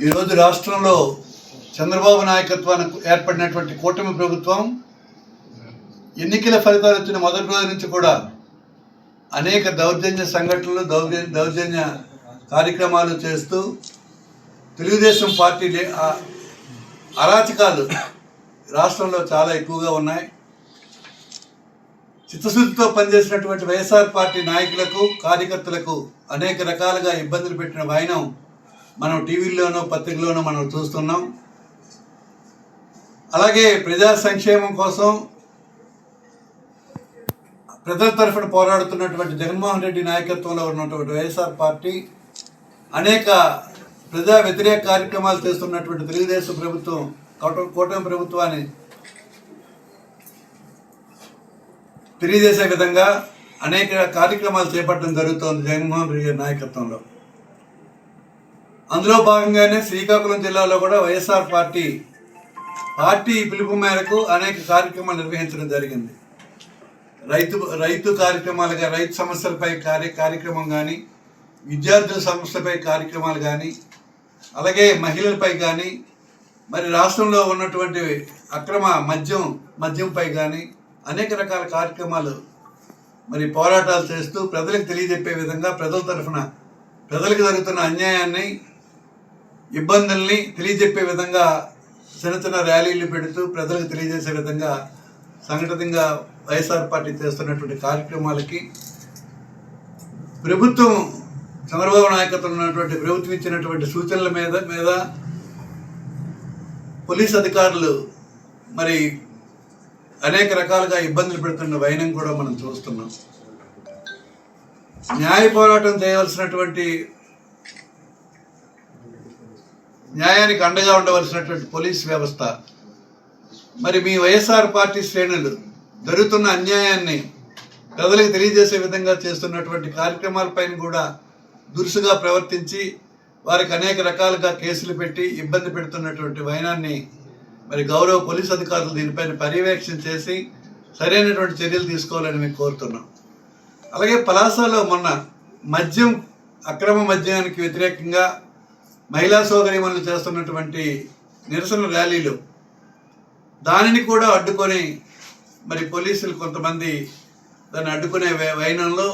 ఈరోజు రాష్ట్రంలో చంద్రబాబు నాయకత్వానికి ఏర్పడినటువంటి కూటమి ప్రభుత్వం ఎన్నికల ఫలితాలు వచ్చిన మొదటి రోజు నుంచి కూడా అనేక దౌర్జన్య సంఘటనలు దౌర్జన్య దౌర్జన్య కార్యక్రమాలు చేస్తూ తెలుగుదేశం పార్టీ అరాచకాలు రాష్ట్రంలో చాలా ఎక్కువగా ఉన్నాయి. చిత్తశుద్ధితో పనిచేసినటువంటి వైఎస్ఆర్ పార్టీ నాయకులకు కార్యకర్తలకు అనేక రకాలుగా ఇబ్బందులు పెట్టిన వైనం మనం టీవీల్లోనూ పత్రికలోనో మనం చూస్తున్నాం. అలాగే ప్రజా సంక్షేమం కోసం ప్రజల తరఫున పోరాడుతున్నటువంటి జగన్మోహన్ రెడ్డి నాయకత్వంలో ఉన్నటువంటి వైఎస్ఆర్ పార్టీ అనేక ప్రజా వ్యతిరేక కార్యక్రమాలు చేస్తున్నటువంటి తెలుగుదేశం ప్రభుత్వం కూట- కూటమి ప్రభుత్వాన్ని తెలియజేసే విధంగా అనేక కార్యక్రమాలు చేపట్టడం జరుగుతోంది జగన్మోహన్ రెడ్డి గారి నాయకత్వంలో. అందులో భాగంగానే శ్రీకాకుళం జిల్లాలో కూడా వైఎస్ఆర్ పార్టీ పార్టీ పిలుపు మేరకు అనేక కార్యక్రమాలు నిర్వహించడం జరిగింది. రైతు రైతు కార్యక్రమాలుగా రైతు సమస్యలపై కార్య కార్యక్రమం కానీ విద్యార్థుల సమస్యలపై కార్యక్రమాలు కానీ అలాగే మహిళలపై కానీ మరి రాష్ట్రంలో ఉన్నటువంటి అక్రమ మద్యం మద్యంపై కానీ అనేక రకాల కార్యక్రమాలు మరి పోరాటాలు చేస్తూ ప్రజలకు తెలియజెప్పే విధంగా ప్రజల తరఫున ప్రజలకు జరుగుతున్న అన్యాయాన్ని ఇబ్బందుల్ని తెలియజెప్పే విధంగా చిన్న చిన్న ర్యాలీలు పెడుతూ ప్రజలకు తెలియజేసే విధంగా సంఘటితంగా వైఎస్ఆర్ పార్టీ చేస్తున్నటువంటి కార్యక్రమాలకి ప్రభుత్వం చంద్రబాబు నాయకత్వం ఉన్నటువంటి ప్రభుత్వం ఇచ్చినటువంటి సూచనల మీద మీద పోలీస్ అధికారులు మరి అనేక రకాలుగా ఇబ్బందులు పెడుతున్న వైనం కూడా మనం చూస్తున్నాం. న్యాయ పోరాటం చేయవలసినటువంటి న్యాయానికి అండగా ఉండవలసినటువంటి పోలీస్ వ్యవస్థ. మరి మీ వైఎస్ఆర్ పార్టీ శ్రేణులు జరుగుతున్న అన్యాయాన్ని ప్రజలకు తెలియజేసే విధంగా చేస్తున్నటువంటి కార్యక్రమాలపైన కూడా దురుసుగా ప్రవర్తించి వారికి అనేక రకాలుగా కేసులు పెట్టి ఇబ్బంది పెడుతున్నటువంటి వైనాన్ని మరి గౌరవ పోలీస్ అధికారులు దీనిపైన పర్యవేక్షణ చేసి సరైనటువంటి చర్యలు తీసుకోవాలని మేము కోరుతున్నాం. అలాగే పలాసలో మొన్న మద్యం అక్రమ మద్యానికి వ్యతిరేకంగా మహిళా సోదరిమణులు చేస్తున్నటువంటి నిరసన ర్యాలీలు దానిని కూడా అడ్డుకొని మరి పోలీసులు కొంతమంది దాన్ని అడ్డుకునే వైనంలో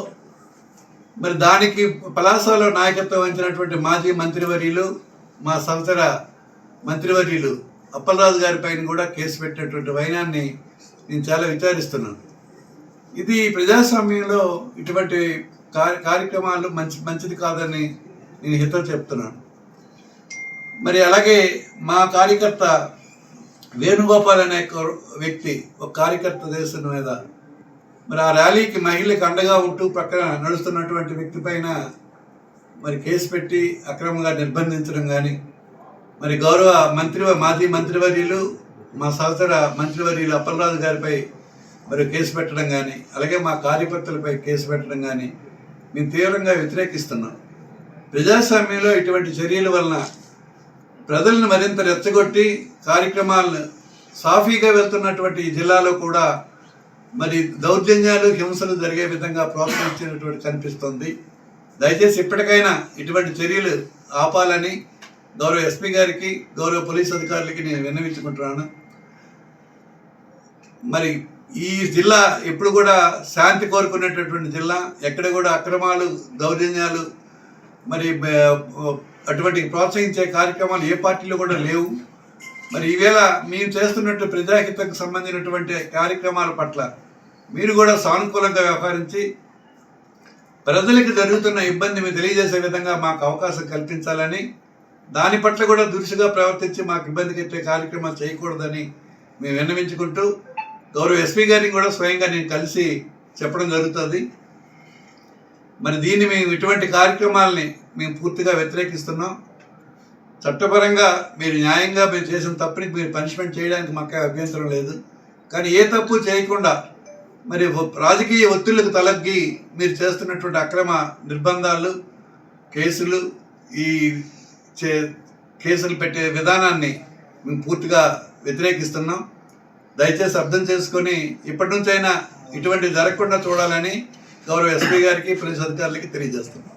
మరి దానికి పలాసలో నాయకత్వం వహించినటువంటి మాజీ మంత్రివర్యులు మా సంవత్సర మంత్రివర్యులు అప్పలరాజు గారి పైన కూడా కేసు పెట్టినటువంటి వైనాన్ని నేను చాలా విచారిస్తున్నాను. ఇది ప్రజాస్వామ్యంలో ఇటువంటి కార్య కార్యక్రమాలు మంచి మంచిది కాదని నేను హితం చెప్తున్నాను. మరి అలాగే మా కార్యకర్త వేణుగోపాల్ అనే ఒక వ్యక్తి ఒక కార్యకర్త దేశం మీద మరి ఆ ర్యాలీకి మహిళలకు అండగా ఉంటూ పక్కన నడుస్తున్నటువంటి వ్యక్తి పైన మరి కేసు పెట్టి అక్రమంగా నిర్బంధించడం కానీ మరి గౌరవ మంత్రి మాజీ మంత్రివర్యులు మా సహచర మంత్రివర్యులు అప్పలరాజు గారిపై మరి కేసు పెట్టడం కానీ అలాగే మా కార్యకర్తలపై కేసు పెట్టడం కానీ మేము తీవ్రంగా వ్యతిరేకిస్తున్నాం. ప్రజాస్వామ్యంలో ఇటువంటి చర్యల వలన ప్రజలను మరింత రెచ్చగొట్టి కార్యక్రమాలను సాఫీగా వెళ్తున్నటువంటి జిల్లాలో కూడా మరి దౌర్జన్యాలు హింసలు జరిగే విధంగా ప్రోత్సహించినటువంటి కనిపిస్తుంది. దయచేసి ఇప్పటికైనా ఇటువంటి చర్యలు ఆపాలని గౌరవ ఎస్పీ గారికి గౌరవ పోలీస్ అధికారులకి నేను విన్నవించుకుంటున్నాను. మరి ఈ జిల్లా ఎప్పుడు కూడా శాంతి కోరుకునేటటువంటి జిల్లా ఎక్కడ కూడా అక్రమాలు దౌర్జన్యాలు మరి అటువంటి ప్రోత్సహించే కార్యక్రమాలు ఏ పార్టీలో కూడా లేవు. మరి ఈవేళ మేము చేస్తున్నట్టు ప్రజాహితకు సంబంధించినటువంటి కార్యక్రమాల పట్ల మీరు కూడా సానుకూలంగా వ్యవహరించి ప్రజలకు జరుగుతున్న ఇబ్బంది మీరు తెలియజేసే విధంగా మాకు అవకాశం కల్పించాలని దాని పట్ల కూడా దురుసుగా ప్రవర్తించి మాకు ఇబ్బంది పెట్టే కార్యక్రమాలు చేయకూడదని మేము విన్నవించుకుంటూ గౌరవ ఎస్పీ గారిని కూడా స్వయంగా నేను కలిసి చెప్పడం జరుగుతుంది. మరి దీన్ని మేము ఇటువంటి కార్యక్రమాలని మేము పూర్తిగా వ్యతిరేకిస్తున్నాం. చట్టపరంగా మీరు న్యాయంగా మీరు చేసిన తప్పుని మీరు పనిష్మెంట్ చేయడానికి మాకు అభ్యంతరం లేదు. కానీ ఏ తప్పు చేయకుండా మరి రాజకీయ ఒత్తిళ్ళకు తలగ్గి మీరు చేస్తున్నటువంటి అక్రమ నిర్బంధాలు కేసులు ఈ చే కేసులు పెట్టే విధానాన్ని మేము పూర్తిగా వ్యతిరేకిస్తున్నాం. దయచేసి అర్థం చేసుకొని ఇప్పటి నుంచైనా ఇటువంటి జరగకుండా చూడాలని గౌరవ ఎస్పీ గారికి పోలీస్ అధికారులకి తెలియజేస్తున్నాం.